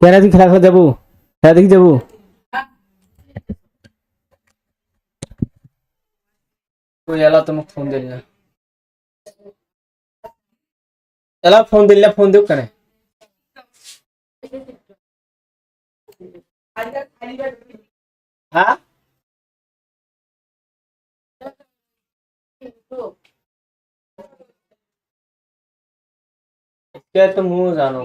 কেন তুই খেলা খেলা যাবো খেলা দেখি যাবো ওই এলা তোমাকে ফোন দিল না এলা ফোন দিল না ফোন দেব কেন হ্যাঁ क्या तुम मुंह जानो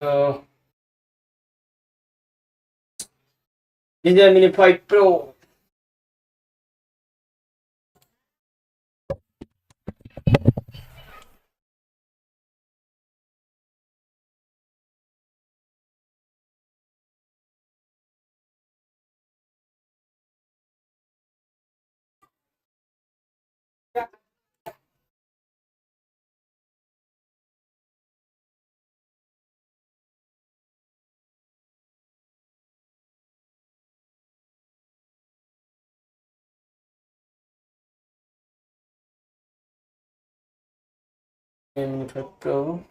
So, DJI Mini 5 Pro. in crypto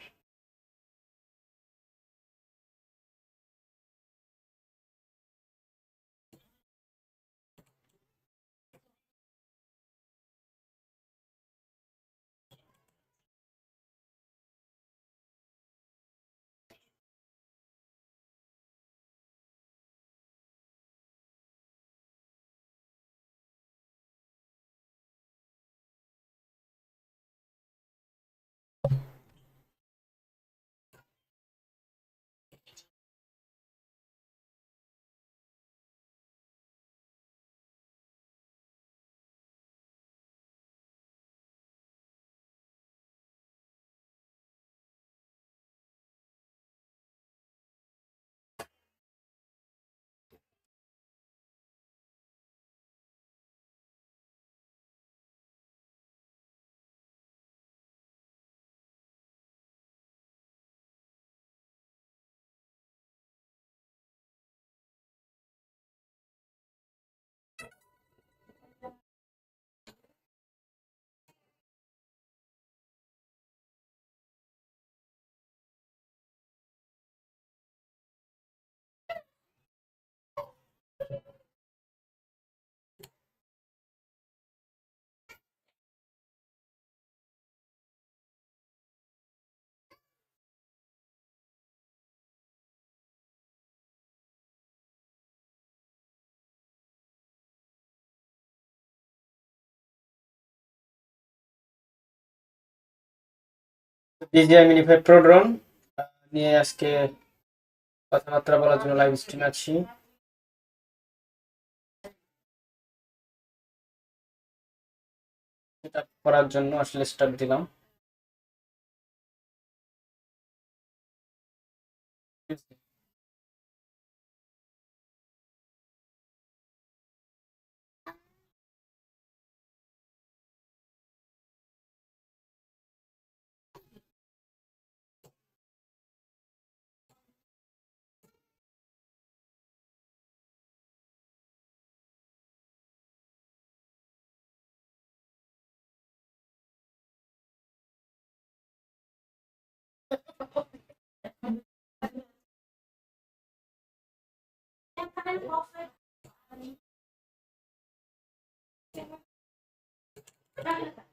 DJI mini five pro drone নিয়ে আজকে কথাবার্তা বলার জন্য লাইভ স্ট্রিম আছি করার জন্য আসলে স্টার্ট দিলাম Thank you. Gracias.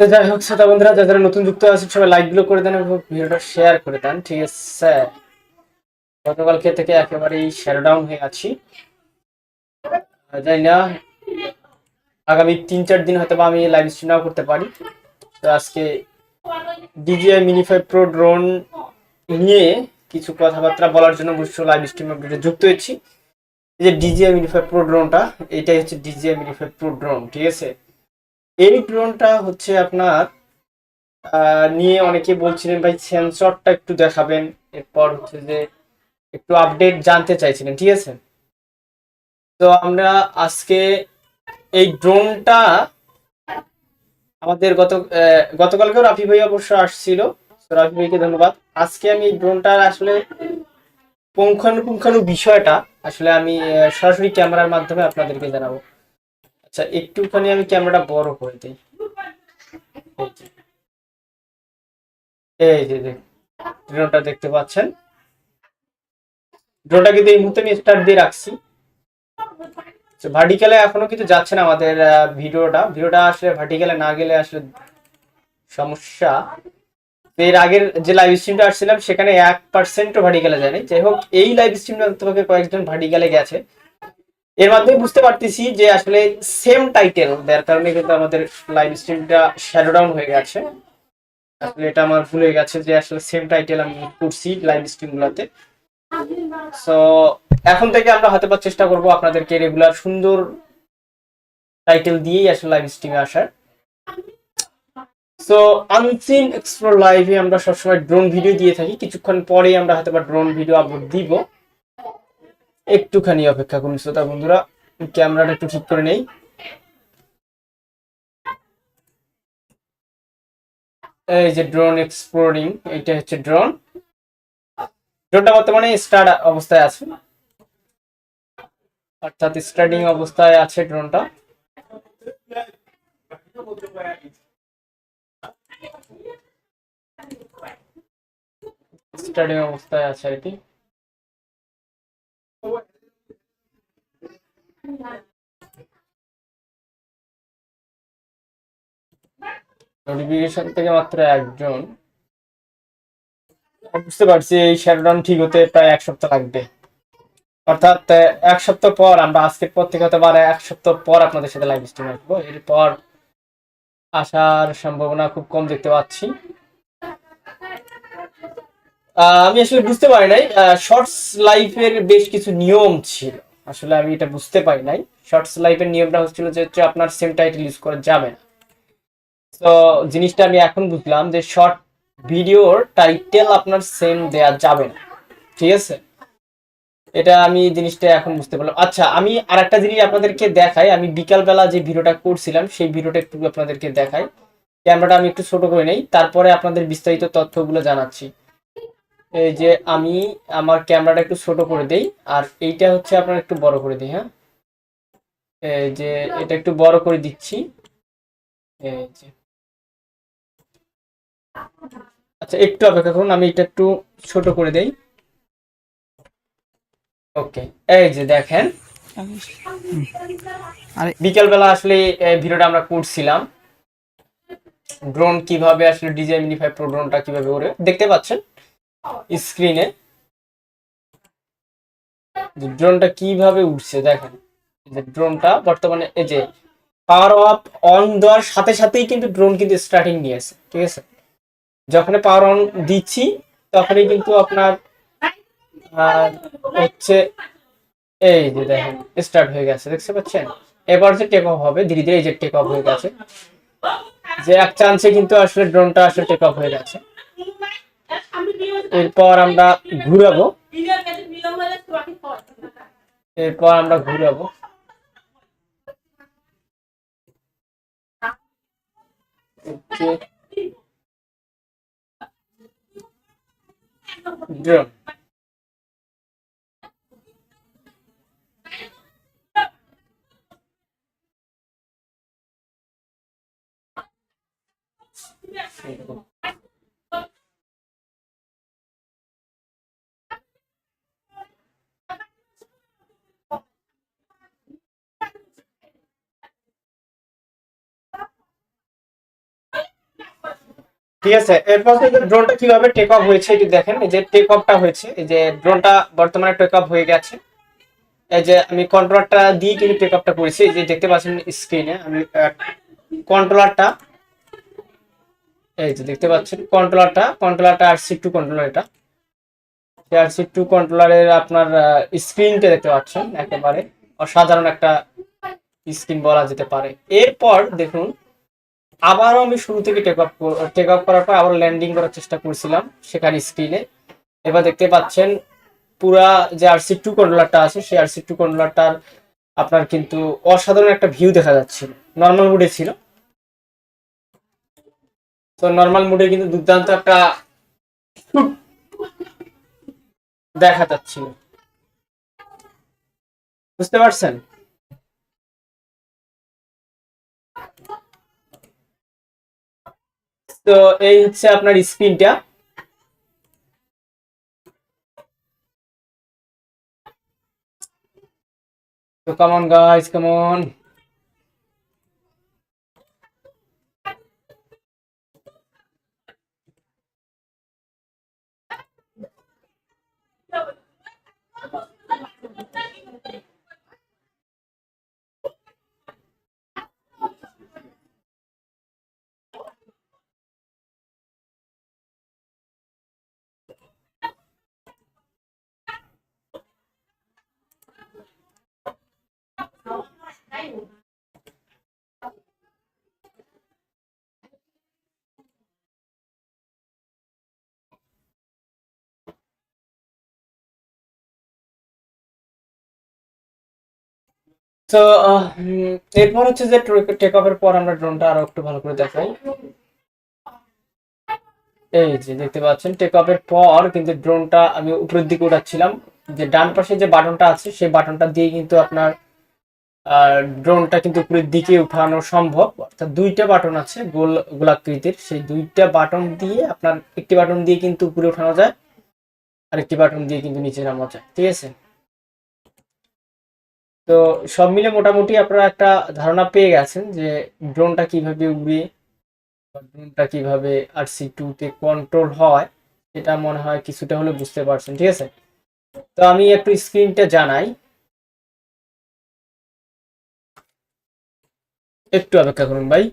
তো যাই হোক, শ্রোতা বন্ধুরা, যারা নতুন যুক্ত আছেন, সবাই লাইকগুলো করে দেন এবং ভিডিওটা শেয়ার করে দেন, ঠিক আছে? গতকালকে থেকে একেবারেই ডাউন হয়ে আছি। জানি না, আগামী তিন চার দিন হয়তো আমি লাইভ স্ট্রিম নাও করতে পারি। তো আজকে DJI mini five pro drone নিয়ে কিছু কথাবার্তা বলার জন্য বুঝছ লাইভ স্ট্রিমে ভিডিও যুক্ত হয়েছি। এই যে ডিজিআই মিনি ফাইভ প্রো ড্রোনটা এটাই হচ্ছে DJI mini five pro drone ঠিক আছে? এই ড্রোনটা হচ্ছে আপনার নিয়ে অনেকে বলছিলেন, ভাই সেন্সরটা একটু দেখাবেন। এরপর হচ্ছে যে একটু আপডেট জানতে চাইছিলেন, ঠিক আছে? তো আমরা আজকে এই ড্রোনটা আমাদের গত গতকালকেও রাফি ভাই অবশ্য আসছিল। তো ভাইকে ধন্যবাদ। আজকে আমি ড্রোনটার আসলে পুঙ্খানুপুঙ্খানু বিষয়টা আসলে আমি সরাসরি ক্যামেরার মাধ্যমে আপনাদেরকে জানাব। আচ্ছা একটুখানি আমি ক্যামেরাটা বড় করে দিই। এই যে। ড্রোনটা দেখতে পাচ্ছেন? ড্রোনটা কিন্তু এই মুহূর্তে আমি স্টার্ট দিয়ে রাখছি। ভার্টিক্যালে এখনও কিন্তু যাচ্ছে না আমাদের ভিডিওটা। ভিডিওটা আসলে ভার্টিক্যালে না গেলে আসলে সমস্যা। এর আগের যে লাইভ স্ট্রিমটা আসছিলাম, সেখানে এক পার্সেন্টও ভার্টিক্যালে যায়নি। যাই হোক, এই লাইভ স্ট্রিমটা তোমাকে কয়েকজন ভার্টিক্যালে গেছে। এর মাধ্যমে বুঝতে পারতেছি যে আসলে সেম টাইটেল দেওয়ার কারণে কিন্তু আমাদের লাইভ স্ট্রিমটা শ্যাডো ডাউন হয়ে গেছে। আসলে এটা আমার ভুল গেছে যে আসলে সেম টাইটেল আমি করছি লাইভ স্ট্রিম গুলাতে। সো এখন থেকে আমরা হাতে বা চেষ্টা করব আপনাদেরকে রেগুলার সুন্দর টাইটেল দিয়েই আসলে লাইভ স্ট্রিমে আসার। সো আনসিন এক্সপ্লোর লাইভে আমরা সবসময় ড্রোন ভিডিও দিয়ে থাকি। কিছুক্ষণ পরে আমরা হয়তো বা ড্রোন ভিডিও আপলোড দিব। একটুখানি অপেক্ষা করুন শ্রোতা বন্ধুরা। ক্যামেরাটা একটু ঠিক করে নেই। এই যে ড্রোন এক্সপ্লোরিং এইটা হচ্ছে ড্রোন ড্রোনটা বর্তমানে স্টার্ট অবস্থায় আছে। অর্থাৎ স্টার্টিং অবস্থায় আছে ড্রোনটা স্টার্টিং অবস্থায় আছে এটি নোটিফিকেশন থেকে মাত্র একজন। বুঝতে পারছি এই শ্যাডোডাউন ঠিক হতে প্রায় এক সপ্তাহ লাগবে। অর্থাৎ এক সপ্তাহ পর, আমরা আজকের পর থেকে হতে পারে এক সপ্তাহ পর আপনাদের সাথে লাইভ স্ট্রিম আসব। এরপর আসার সম্ভাবনা খুব কম দেখতে পাচ্ছি। আমি আসলে বুঝতে পারি নাই। শর্টস লাইফের বেশ কিছু নিয়ম ছিল। আসলে আমি এটা বুঝতে পারি নাই। শর্টস লাইফের নিয়মটা হচ্ছিল যে হচ্ছে আপনার সেম টাইটেল ইউজ করা যাবে না। তো জিনিসটা আমি এখন বুঝলাম যে শর্ট ভিডিওর টাইটেল আপনার সেম দেয়া যাবে না। ঠিক আছে? এটা আমি জিনিসটা এখন বুঝতে পারলাম। আচ্ছা আমি আর একটা জিনিস আপনাদেরকে দেখাই। আমি বিকালবেলা যে ভিডিওটা করছিলাম, সেই ভিডিওটা একটু আপনাদেরকে দেখাই। ক্যামেরাটা আমি একটু ছোট করে নেই। তারপরে আপনাদের বিস্তারিত তথ্যগুলো জানাচ্ছি। এই যে আমি আমার ক্যামেরাটা একটু ছোট করে দেই আর এইটা হচ্ছে আপনার একটু বড় করে দিই হ্যাঁ? এই যে এটা একটু বড় করে দিচ্ছি। এই যে। আচ্ছা একটু অপেক্ষা করুন আমি এটা একটু ছোট করে দেই। ওকে এই যে দেখেন। আরে বিকেলবেলা আসলে ভিডিওটা আমরা করছিলাম। ড্রোন কীভাবে আসলে ডিজাই মিনি ফাইভ প্রো ড্রোনটা কীভাবে ওরে দেখতে পাচ্ছেন? স্ক্রিনে। ড্রোনটা কীভাবে উঠছে দেখেন। যে ড্রোনটা বর্তমানে এই যে পাওয়ার অফ অন দেওয়ার সাথে সাথেই কিন্তু ড্রোন কিন্তু স্টার্টিং নিয়েছে ঠিক আছে? যখন পাওয়ার অন দিচ্ছি, তখনই কিন্তু আপনার হচ্ছে এই যে দেখেন স্টার্ট হয়ে গেছে, দেখতে পাচ্ছেন? এবার যে টেক অফ হবে, ধীরে ধীরে এই যে টেক অফ হয়ে গেছে। যে এক চান্সে কিন্তু আসলে ড্রোনটা আসলে টেক অফ হয়ে গেছে। এরপর আমরা ঘুরাবো। এরপর আমরা ঘুরাবো। ড্রোন। ঠিক আছে, এরপর হচ্ছে ড্রোনটা কীভাবে টেক অফ হয়েছে এটি দেখেন। এই যে টেক অফটা হয়েছে, এই যে ড্রোনটা বর্তমানে টেক অফ হয়ে গেছে। এই যে আমি কন্ট্রোলারটা দিয়ে কিন্তু টেক অফটা করেছি, এই যে দেখতে পাচ্ছেন স্ক্রিনে আমি কন্ট্রোলারটা এই যে দেখতে পাচ্ছেন কন্ট্রোলারটা কন্ট্রোলারটা আর সি টু কন্ট্রোলার এটা। আর সি টু কন্ট্রোলারের আপনার স্ক্রিনটা দেখতে পাচ্ছেন, একেবারে অসাধারণ একটা স্ক্রিন বলা যেতে পারে। এরপর দেখুন আবারও আমি শুরু থেকে টেক অফ টেক অফ করার পর আবার ল্যান্ডিং করার চেষ্টা করছিলাম সেখানে স্ক্রিনে এবার দেখতে পাচ্ছেন পুরা যে আরসি টু কন্ট্রোলারটা আছে, সেই আরসি টু কন্ট্রোলারটার আপনার কিন্তু অসাধারণ একটা ভিউ দেখা যাচ্ছিল। নর্মাল মুডে ছিল। তো নর্মাল মুডে কিন্তু দুর্দান্ত একটা দেখা যাচ্ছিল। বুঝতে পারছেন? তো এই হচ্ছে আপনার স্ক্রিনটা। তো কামন গাইস কামন তো এরপর হচ্ছে যে টেক অফের পর আমরা ড্রোনটা আরও একটু ভালো করে দেখাই। এই যে দেখতে পাচ্ছেন টেক অফের পর কিন্তু ড্রোনটা আমি উপরের দিকে উঠাচ্ছিলাম। যে ডান পাশে যে বাটনটা আছে, সেই বাটনটা দিয়ে কিন্তু আপনার ড্রোনটা কিন্তু উপরের দিকে উঠানো সম্ভব। অর্থাৎ দুইটা বাটন আছে গোল, গোলাকৃতির। সেই দুইটা বাটন দিয়ে আপনার একটি বাটন দিয়ে কিন্তু উপরে উঠানো যায় আর একটি বাটন দিয়ে কিন্তু নিচে নামানো যায়। ঠিক আছে? তো সব মিলে মোটামুটি আপনারা একটা ধারণা পেয়ে গেছেন যে ড্রোনটা কীভাবে উড়ে ড্রোনটা কীভাবে আর সি টুতে কন্ট্রোল হয়, এটা মনে হয় কিছুটা হলে বুঝতে পারছেন, ঠিক আছে? তো আমি একটু স্ক্রিনটা জানাই। একটু অপেক্ষা করুন ভাই।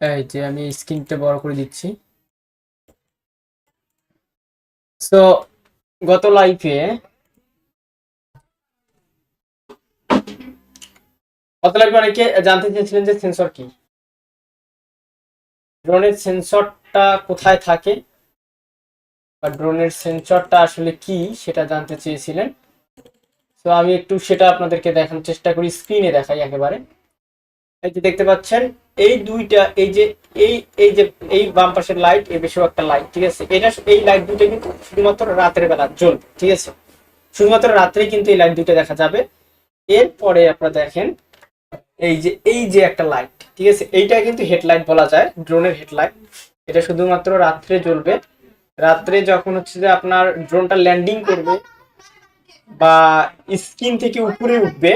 এই যে আমি স্ক্রিনটা বড় করে দিচ্ছি। তো গত লাইফে গত লাইফে অনেকে জানতে চেয়েছিলেন যে সেন্সর কি? ড্রোনের সেন্সরটা কোথায় থাকে? বা ড্রোনের সেন্সরটা আসলে কি সেটা জানতে চেয়েছিলেন। তো আমি একটু সেটা আপনাদেরকে দেখানোর চেষ্টা করি। স্ক্রিনে দেখাই একেবারে। এই যে দেখতে পাচ্ছেন, এই দুইটা, এই যে, এই এই যে, এই বাম পাশের লাইট এই বেশি একটা লাইট ঠিক আছে? এটা এই লাইট দুটো কিন্তু শুধুমাত্র রাতের বেলা জ্বলবে, ঠিক আছে? শুধুমাত্র রাত্রে কিন্তু এই লাইট দুটো দেখা যাবে। এরপরে আপনারা দেখেন, এই যে এই যে একটা লাইট ঠিক আছে? এইটা কিন্তু হেডলাইট বলা যায় ড্রোনের হেডলাইট এটা শুধুমাত্র রাত্রে জ্বলবে। রাত্রে যখন হচ্ছে যে আপনার ড্রোনটা ল্যান্ডিং করবে বা স্ক্রিন থেকে উপরে উঠবে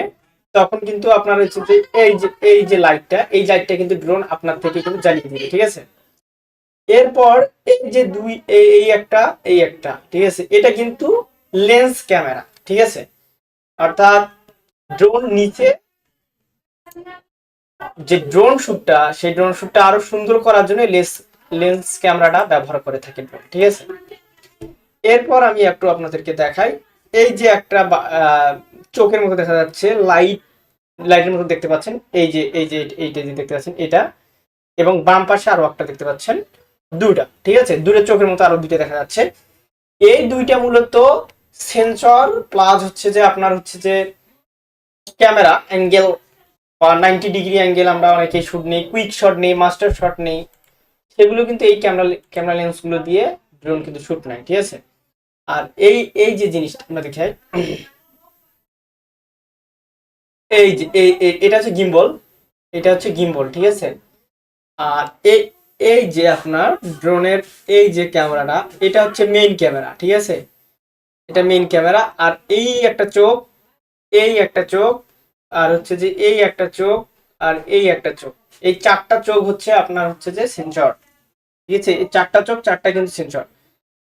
তখন কিন্তু আপনার হচ্ছে যে এই যে এই যে লাইটটা এই লাইটটা কিন্তু ড্রোন আপনার থেকে কিন্তু জ্বালিয়ে দিবে, ঠিক আছে? এরপর এই যে দুই, এই একটা এই একটা, ঠিক আছে? এটা কিন্তু লেন্স ক্যামেরা ঠিক আছে? অর্থাৎ ড্রোন নিচে যে ড্রোন শুটটা সেই ড্রোন শুটটা আরও সুন্দর করার জন্য লেন্স লেন্স ক্যামেরাটা ব্যবহার করে থাকে ড্রোন ঠিক আছে? এরপর আমি একটু আপনাদেরকে দেখাই। এই যে একটা চোখের মতো দেখা যাচ্ছে লাইট লাইটের মতো দেখতে পাচ্ছেন। এই যে এই যে, এইটা যে দেখতে পাচ্ছেন, এটা। এবং বাম পাশে আরও একটা দেখতে পাচ্ছেন, দুইটা, ঠিক আছে? দুটো চোখের মতো আরও দুইটা দেখা যাচ্ছে। এই দুইটা মূলত সেন্সর প্লাস হচ্ছে যে আপনার হচ্ছে যে ক্যামেরা অ্যাঙ্গেল বা নাইনটি ডিগ্রি অ্যাঙ্গেল আমরা অনেকেই শুট নেই কুইক শট নেই মাস্টার শট নেই। সেগুলো কিন্তু এই ক্যামেরা ক্যামেরা লেন্সগুলো দিয়ে ড্রোন কিন্তু শুট নেয় ঠিক আছে? আর এই এই যে জিনিসটা আমরা দেখাই এই যে, এই এটা হচ্ছে গিম্বল এটা হচ্ছে গিম্বল ঠিক আছে? আর এই এই যে আপনার ড্রোনের এই যে ক্যামেরাটা এটা হচ্ছে মেইন ক্যামেরা ঠিক আছে? এটা মেইন ক্যামেরা আর এই একটা চোখ, এই একটা চোখ, আর হচ্ছে যে এই একটা চোখ, আর এই একটা চোখ। এই চারটা চোখ হচ্ছে আপনার হচ্ছে যে সেন্সর ঠিক আছে? এই চারটা চোখ চারটা কিন্তু সেন্সর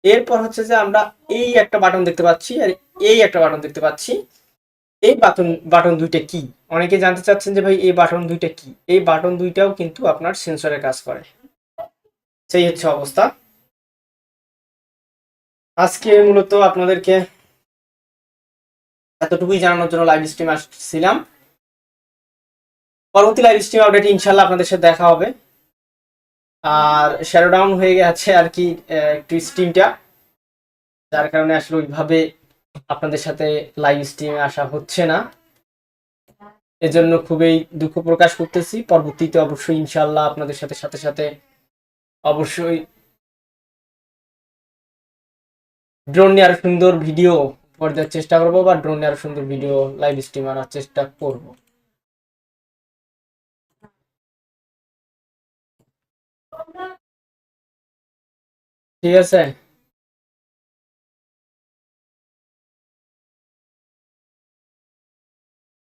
এরপর হচ্ছে যে আমরা এই একটা বাটন দেখতে পাচ্ছি, আর এই একটা বাটন দেখতে পাচ্ছি। এই বাটন বাটন দুইটা কি? অনেকে জানতে চাচ্ছেন যে ভাই, এই বাটন দুইটা কি? এই বাটন দুইটাও কিন্তু আপনার সেন্সরের কাজ করে। সেই হচ্ছে অবস্থা। আজকে মূলত আপনাদেরকে এতটুকুই জানানোর জন্য লাইভ স্ট্রিম আসছিলাম। পরবর্তী লাইভ স্ট্রিম আপডেট ইনশাল্লাহ আপনাদের সাথে দেখা হবে। আর শ্যারো ডাউন হয়ে গেছে আর কি একটু স্ট্রিমটা যার কারণে আসলে ওইভাবে আপনাদের সাথে লাইভ স্ট্রিমে আসা হচ্ছে না। এজন্য খুবই দুঃখ প্রকাশ করতেছি। পরবর্তীতে অবশ্যই ইনশাল্লাহ আপনাদের সাথে সাথে সাথে অবশ্যই ড্রোন নিয়ে আরও সুন্দর ভিডিও করে দেওয়ার চেষ্টা করব বা ড্রোন নিয়ে আরও সুন্দর ভিডিও লাইভ স্ট্রিম আনার চেষ্টা করব। ঠিক আছে?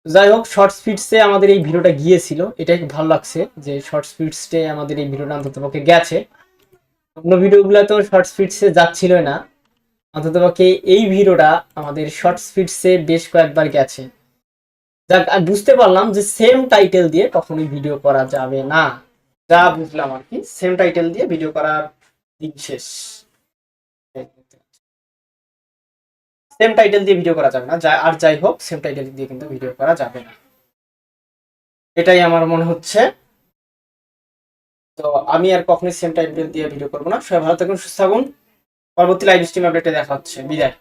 যাই হোক শর্ট স্পিডসে আমাদের এই ভিডিওটা গিয়েছিল। এটাই ভালো লাগছে যে শর্ট স্পিডসে আমাদের এই ভিডিওটা অন্তত পক্ষে গেছে। অন্য ভিডিওগুলো তো শর্ট স্পিডসে যাচ্ছিল না। অন্তত পক্ষে এই ভিডিওটা আমাদের শর্ট স্পিডসে বেশ কয়েকবার গেছে। যাক, আর বুঝতে পারলাম যে সেম টাইটেল দিয়ে কখনোই ভিডিও করা যাবে না। যা বুঝলাম আর কি সেম টাইটেল দিয়ে ভিডিও করার দিন শেষ। সেম টাইটেল দিয়ে ভিডিও করা যাবে না। যা আর যাই হোক সেম টাইটেল দিয়ে কিন্তু ভিডিও করা যাবে না। এটাই আমার মনে হচ্ছে। তো আমি আর কখনোই সেম টাইটেল দিয়ে ভিডিও করব না। সবাই ভালো থাকুন, সুস্থ থাকুন। পরবর্তী লাইভ স্ট্রিম আপডেটে দেখা হচ্ছে। বিদায়।